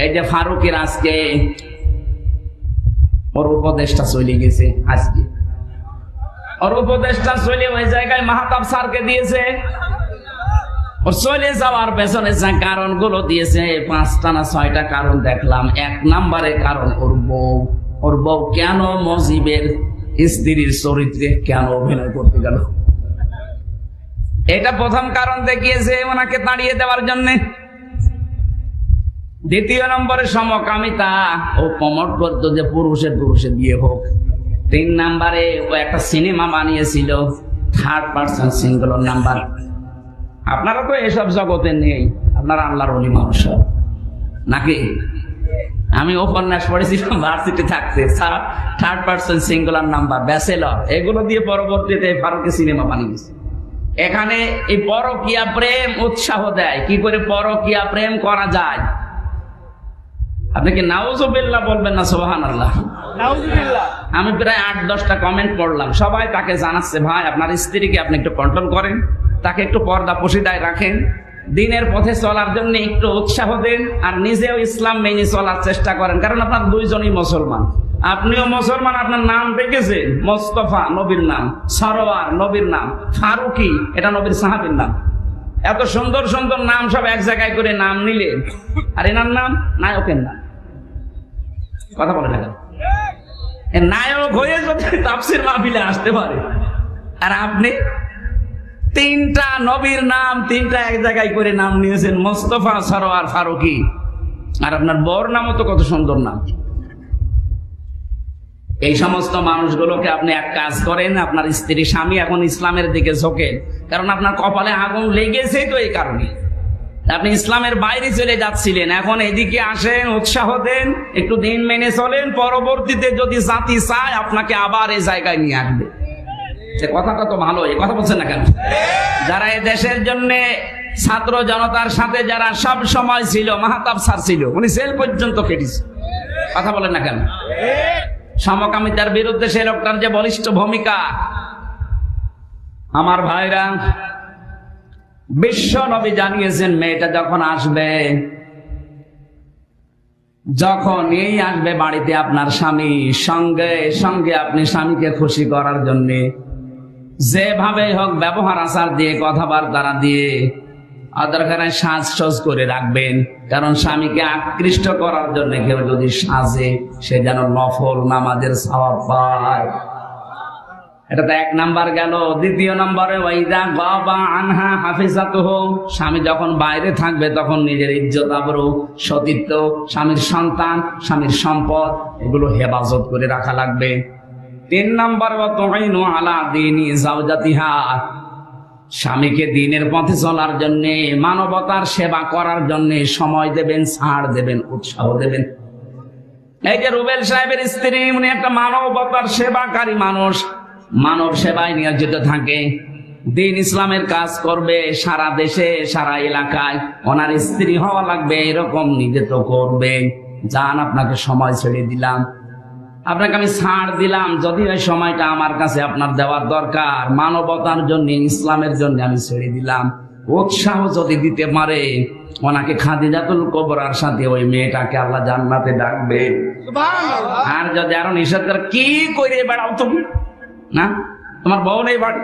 এই যে ফারুকের আজকে ওর উপদেশটা চলে গেছে আজকে। ওর উপদেশটা চলে ওই জায়গায় মাহাতাব স্যারকে দিয়েছে। ওর চলে যাওয়ার পেছনে যে কারণগুলো দিয়েছে পাঁচটা না ছয়টা কারণ দেখলাম। এক নম্বরে কারণ ওর বউ। ওর বউ কেন মজিবের স্ত্রীর চরিত্রে কেন অভিনয় করতে গেল? এটা প্রথম কারণ দেখিয়েছে ওনাকে তাড়িয়ে দেওয়ার জন্য। দ্বিতীয় নম্বরে সমকামিতা, ও করতো যে পুরুষের পুরুষে বিয়ে হোক। তিন নাম্বারে ও একটা সিনেমা বানিয়েছিল থার্ড পার্সন সিঙ্গল নাম্বার। আপনারা তো এসব জগতে নেই, আপনারা আল্লাহর অলি মানুষ। নাকি? আমি উপন্যাস পড়েছিলাম ভার্সিটি থাকতে। Third person singular number, bachelor. এগুলো দিয়ে পরবর্তীতে ফারুকে সিনেমা বানিয়েছে। এখানে এই পরকিয়া প্রেম উৎসাহ দেয়। কি করে পরকিয়া প্রেম করা যায়? আপনি কি নাউজুবিল্লাহ বলবেন না সোহান আল্লাহ আমি প্রায় আট দশটা কমেন্ট পড়লাম। সবাই তাকে জানাচ্ছে ভাই আপনার স্ত্রীকে আপনি একটু কন্ট্রোল করেন। তাকে একটু পর্দা পশিদায় রাখেন। দিনের পথে চলার জন্য একটু উৎসাহ দেন আর নিজেও ইসলাম মেনে চলার চেষ্টা করেন। কারণ আপনার দুইজনই মুসলমান। আপনিও মুসলমান আপনার নাম দেখেছেন? মোস্তফা নবীর নাম। সরোয়ার নবীর নাম। ফারুকি এটা নবীর সাহাবির নাম। এত সুন্দর সুন্দর নাম সব এক জায়গায় করে নাম নিলেন। আর এনার নাম নায়কের নাম। কথা বলে না নায়ক হয়ে যদি তাপসির মাহফিলে আসতে পারে, আর আপনি তিনটা নবীর নাম, তিনটা এক জায়গায় করে নাম নিয়েছেন, মোস্তফা সরোয়ার ফারুকি। আর আপনার বর নামও তো কত সুন্দর নাম। এই সমস্ত মানুষগুলোকে আপনি এক কাজ করেন, আপনার স্ত্রী স্বামী এখন ইসলামের দিকে ঝোঁকেন কারণ আপনার কপালে আগুন লেগেছে তো এই কারণে আপনি ইসলামের বাইরে চলে যাচ্ছিলেন, এখন এদিকে আসেন, উৎসাহ দেন, একটু দিন মেনে চলেন, পরবর্তীতে যদি জাতি চায়, আপনাকে আবার এই জায়গায় নিয়ে আসবে। কথাটা তো ভালো এই কথা বলছেন না কেন? যারা এই দেশের জন্য ছাত্র জনতার সাথে যারা সব সময় ছিল, মাহাতাব স্যার ছিল, উনি সেল পর্যন্ত কেটেছে। কথা বলেন না কেন? সমকামিতার বিরুদ্ধে সে লোকটার যে বলিষ্ঠ ভূমিকা, আমার ভাইরা বিশ্ব নবী জানিয়েছেন, মেয়েটা যখন আসবে, যখন এই আসবে বাড়িতে আপনার স্বামী, সঙ্গে সঙ্গে আপনি স্বামীকে খুশি করার জন্য যেভাবে হোক ব্যবহার আচার দিয়ে, কথাবার্তা দিয়ে অদরকারে সাজসজ করে রাখবেন। কারণ স্বামীকে আকৃষ্ট করার জন্য কেউ যদি সাজে, সে যেন নফল নামাজের স্বভাব পায়। এটা তো এক নাম্বার গেল। দ্বিতীয় নম্বরে, ওয়াইদা বাবা আনহা হাফিজাত স্বামী যখন বাইরে থাকবে, তখন নিজের ইজ্জত আবরু, সতীত্ব, স্বামীর সন্তান, স্বামীর সম্পদ, এগুলো হেফাজত করে রাখা লাগবে। তিন নম্বর আলা দিনী জাওজাতিহা স্বামীকে দিনের পথে চলার জন্য, মানবতার সেবা করার জন্য সময় দেবেন, ছাড় দেবেন, উৎসাহ দেবেন। এই যে রুবেল সাহেবের স্ত্রী, উনি একটা মানবতার সেবাকারী মানুষ। মানব সেবায় নিয়োজিত থাকে। দিন ইসলামের কাজ করবে সারা দেশে সারা এলাকায়। ওনার স্ত্রী হওয়া লাগবে এরকম নিজে তো করবে। যান আপনাকে সময় ছেড়ে দিলাম। আপনাকে আমি ছাড় দিলাম যদি ওই সময়টা আমার কাছে আপনার দেওয়ার দরকার। মানবতার জন্য ইসলামের জন্য আমি ছেড়ে দিলাম। উৎসাহ যদি দিতে পারে ওনাকে খাদিজাতুল কবরার সাথে ওই মেয়েটাকে আল্লাহ জান্নাতে ডাকবে। আর যদি আরও নিষেধ করে কি করে বেড়াও তুমি? না? তোমার বউ নেই বাড়ি?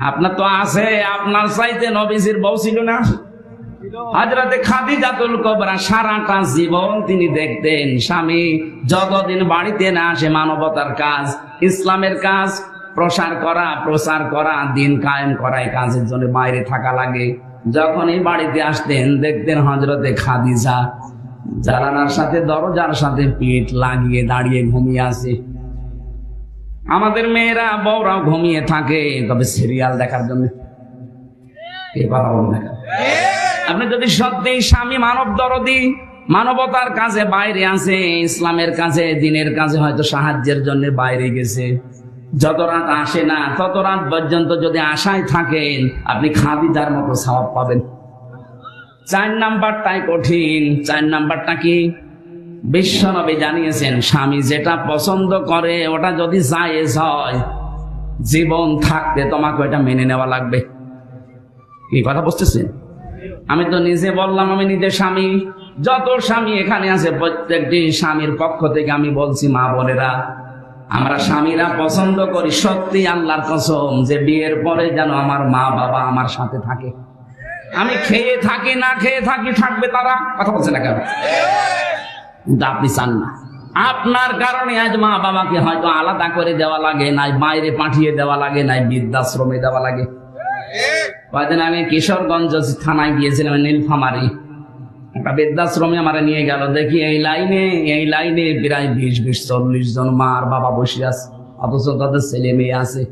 আপনার তো আছে, আপনার চাইতে নবীজির বউ ছিল না? হাজরাতে খাদিজাতুল কবরা সারাটা জীবন তিনি দেখতেন স্বামী। যতদিন বাড়িতে না আসে মানবতার কাজ, ইসলামের কাজ, প্রসার করা, প্রচার করা, দিন কায়েম করা, এই কাজের জন্য বাইরে থাকা লাগে। যখন এই বাড়িতে আসতেন, দেখতেন হজরতে খাদিজা। জানালার সাথে, দরজার সাথে পিঠ লাগিয়ে দাঁড়িয়ে ঘুমিয়ে আসে আমাদের মেয়েরা, বউরাও ঘুমিয়ে থাকে। তবে সিরিয়াল দেখার জন্য? আপনি যদি সত্যি স্বামী মানব দরদি, মানবতার কাজে বাইরে আছে, ইসলামের কাজে, দিনের কাজে হয়তো সাহায্যের জন্য বাইরে গেছে। যত রাত আসে না, তত রাত পর্যন্ত যদি আশায় থাকেন, আপনি খাদিজার মতো স্বভাব পাবেন। চার নাম্বারটাই কঠিন। চার নাম্বারটা কি? বিশ্বনবী জানিয়েছেন, স্বামী যেটা পছন্দ করে, ওটা যদি জায়েজ হয়, জীবন থাকতে তোমাকে ওটা মেনে নেওয়া লাগবে। কি কথা বুঝতেছেন? আমি তো নিজে বললাম, আমি নিজে স্বামী, যত স্বামী এখানে আছে, প্রত্যেকটি স্বামীর পক্ষ থেকে আমি বলছি, মা বোনেরা, আমরা স্বামীরা পছন্দ করি সত্যি আল্লাহর কসম যে বিয়ের পরে যেন আমার মা বাবা আমার সাথে থাকে। আমি খেয়ে থাকি, না খেয়ে থাকি, থাকবে তারা? কথা বলছে না কেন? কিন্তু আপনি চান না। আপনার কারণে আজ মা বাবাকে হয়তো আলাদা করে দেওয়া লাগে নাই বাইরে পাঠিয়ে দেওয়া লাগে নাই, বৃদ্ধাশ্রমে দেওয়া লাগে। কয়েকদিন আমি কিশোরগঞ্জ থানায় গিয়েছিলাম, নীলফামারি। একটা বৃদ্ধাশ্রমে আমার নিয়ে গেল, দেখি এই লাইনে এই লাইনে প্রায় বিশ বিশ, চল্লিশ জন মা আর বাবা বসে আছে, অথচ তাদের ছেলে মেয়ে আছে।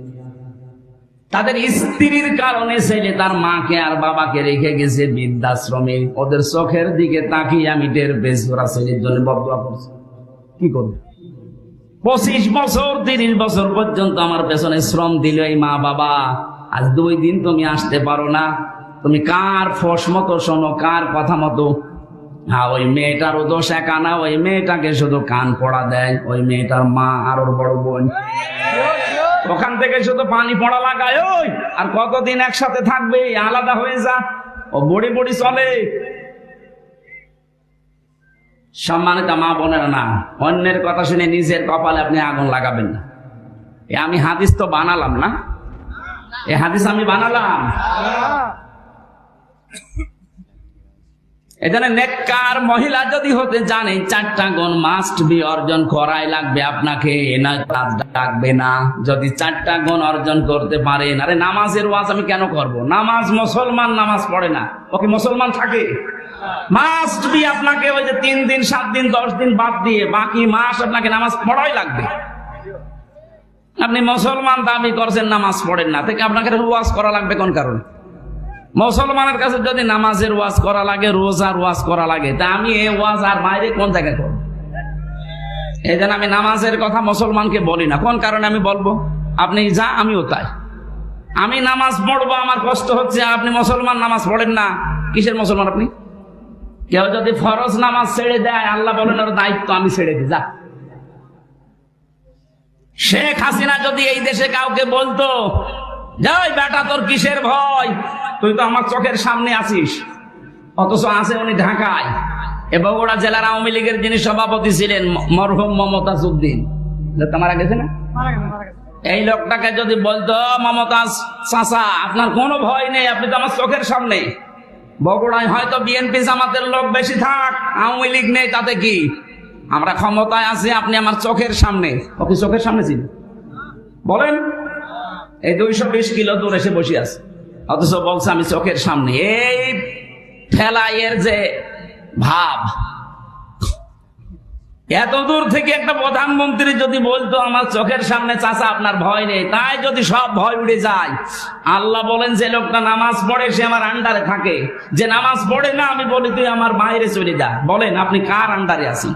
তাদের স্ত্রীর কারণে ছেলে তার মাকে আর বাবাকে রেখে গেছে বৃদ্ধাশ্রমে। ওদের চোখের দিকে তাকিয়ে আমি টের ওরা ছেলের জন্য বদয়া করছে। কি করবে? পঁচিশ বছর, তিরিশ বছর পর্যন্ত আমার পেছনে শ্রম দিল এই মা বাবা। আজ দুই দিন তুমি আসতে পারো না। তুমি কার ফস মতো শোনো, কার কথা মতো? হ্যাঁ ওই মেয়েটারও দোষ একা না, ওই মেয়েটাকে শুধু কান পড়া দেয়, ওই মেয়েটার মা আর ওর বড় বোন। ওখান থেকে শুধু পানি পড়া লাগায়, ওই, আর কতদিন একসাথে থাকবে আলাদা হয়ে যা। ও বড়ি বড়ি চলে। সম্মানিত মা বোনের না, অন্যের কথা শুনে নিজের কপালে আপনি আগুন লাগাবেন না। এ আমি হাদিস তো বানালাম না? এ হাদিস আমি বানালাম। এখানে নেককার মহিলা যদি হতে জানে, চারটা গুণ মাস্ট বি অর্জন করাই লাগবে আপনাকে, না না। যদি চারটা গুণ অর্জন করতে পারেন, আরে নামাজের ওয়াজ আমি কেন করব? নামাজ মুসলমান নামাজ পড়ে না। ওকে মুসলমান থাকে? মাস্ট বি আপনাকে ওই যে তিন দিন, সাত দিন, দশ দিন বাদ দিয়ে বাকি মাস আপনাকে নামাজ পড়াই লাগবে। আপনি মুসলমান দাবি করছেন, নামাজ পড়েন না। থেকে আপনাকে ওয়াজ করা লাগবে কোন কারণে? মুসলমানের কাছে যদি নামাজের ওয়াজ করা লাগে, রোজার ওয়াজ করা লাগে, তা আমি এই ওয়াজ আর বাইরে কোন জায়গায় করব? এই জন্য আমি নামাজের কথা মুসলমানকে বলি না। কোন কারণে আমি বলব? আপনি যা, আমিও তাই। আমি নামাজ পড়ব, আমার কষ্ট হচ্ছে, আপনি মুসলমান নামাজ পড়েন না। কিসের মুসলমান আপনি? কেউ যদি ফরজ নামাজ ছেড়ে দেয়, আল্লাহ বলেন, ওর দায়িত্ব আমি ছেড়ে দিই, যা। শেখ হাসিনা যদি এই দেশে কাউকে বলতো, যাই বেটা, তোর কিসের ভয়? তুই তো আমার চোখের সামনে আছিস। অথচ আছে উনি ঢাকায়। এ বগুড়া জেলার আওয়ামী লীগের যিনি সভাপতি ছিলেন মরহুম মমতাজ উদ্দিন মারা গেছে না? এই লোকটাকে যদি বলতো মমতাজ চাচা আপনার কোনো ভয় নেই আপনি তো আমার চোখের সামনে। বগুড়ায় হয়তো বিএনপি জামাতের লোক বেশি থাক আওয়ামী লীগ নেই তাতে কি? আমরা ক্ষমতায় আছি আপনি আমার চোখের সামনে। ওকে চোখের সামনে ছিল? বলেন। এই দুইশো বিশ কিলো দূর এসে বসে আছে। অথচ বলছে আমি চোখের সামনে, এই ফেলাইয়ের যে ভাব। এত দূর থেকে একটা প্রধানমন্ত্রী যদি বলতো, আমার চোখের সামনে চাচা, আপনার ভয় নেই। তাই যদি সব ভয় উড়ে যায়, আল্লাহ বলেন, যে লোকটা নামাজ পড়ে, সে আমার আন্ডারে থাকে। যে নামাজ পড়ে না, আমি বলি, তুই আমার বাইরে চলে যা। বলেন, আপনি কার আন্ডারে আছি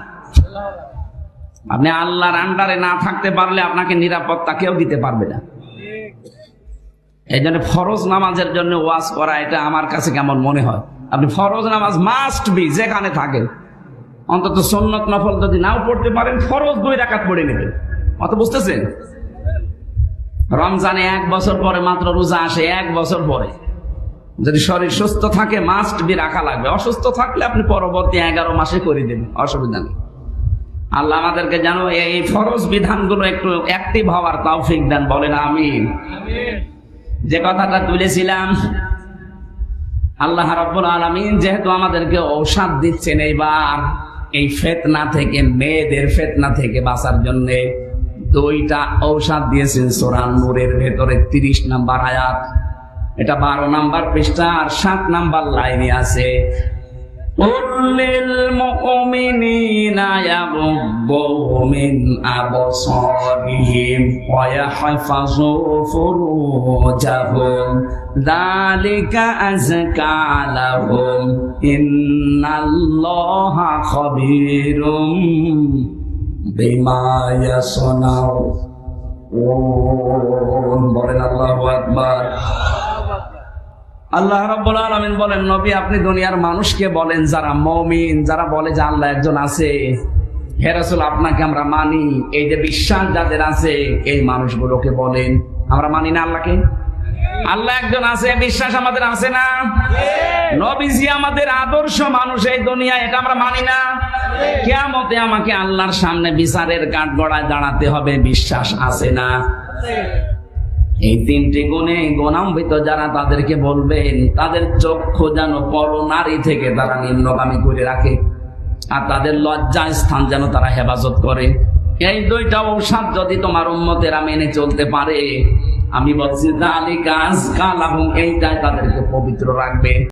আপনি আল্লাহর আন্ডারে না থাকতে পারলে আপনাকে নিরাপত্তা কেউ দিতে পারবে না। এই জন্য ফরজ নামাজের জন্য ওয়াজ করা, এটা আমার কাছে কেমন মনে হয়? আপনি ফরজ নামাজ মাস্ট বি যেখানে থাকেন অন্তত সন্নত নফল যদি নাও পড়তে পারেন, ফরজ দুই রাকাত পড়ে নেবেন। অত বুঝতেছেন? রমজানে এক বছর পরে মাত্র রোজা আসে, এক বছর পরে। যদি শরীর সুস্থ থাকে মাস্ট বি রাখা লাগবে। অসুস্থ থাকলে আপনি পরবর্তী এগারো মাসে করে দেবেন, অসুবিধা নেই। আল্লাহ আমাদেরকে যেন এই ফরজ বিধানগুলো একটু অ্যাক্টিভ হওয়ার তৌফিক দেন, বলেন আমিন। যে কথাটা তুলেছিলাম, আল্লাহ রব্বুল আলমিন যেহেতু আমাদেরকে ঔষধ দিচ্ছেন এইবার, এই ফেতনা থেকে, মেয়েদের ফেতনা থেকে বাঁচার জন্য দুইটা ঔষধ দিয়েছেন সোরান নূরের ভেতরে তিরিশ নাম্বার আয়াত। এটা বারো নাম্বার পৃষ্ঠা আর সাত নাম্বার লাইনে আছে। للمؤمنين يغضوا من أبصارهم ويحفظوا فروجهم ذلك أزكى لهم إن الله خبير بما يصنعون بولن الله أكبر আল্লাহ রাব্বুল আলামিন বলেন, নবী, আপনি দুনিয়ার মানুষকে বলেন যারা মমিন, যারা বলে যে আল্লাহ একজন আছে। হে রাসূল, আপনাকে আমরা মানি। এই যে বিশ্বাস যাদের আছে, এই মানুষগুলোকে বলেন। আমরা মানি না আল্লাহকে? আল্লাহ একজন আছে, বিশ্বাস আমাদের আছে না? নবীজি আমাদের আদর্শ মানুষ এই দুনিয়া এটা আমরা মানি না। কেয়ামতে আমাকে আল্লাহর সামনে বিচারের কাঠ গড়ায় দাঁড়াতে হবে, বিশ্বাস আছে না? এই তিনটি গুণে গণাম্বিত যারা তাদেরকে বলবেন, তাদের চক্ষু যেন পর নারী থেকে তারা নিম্নগামী করে রাখে আর তাদের লজ্জা স্থান যেন তারা হেফাজত করে। এই দুইটা ঔষধ যদি তোমার উন্মতেরা মেনে চলতে পারে, আমি বলছি তাহলে গাছ কাল এবং এইটাই তাদেরকে পবিত্র রাখবে।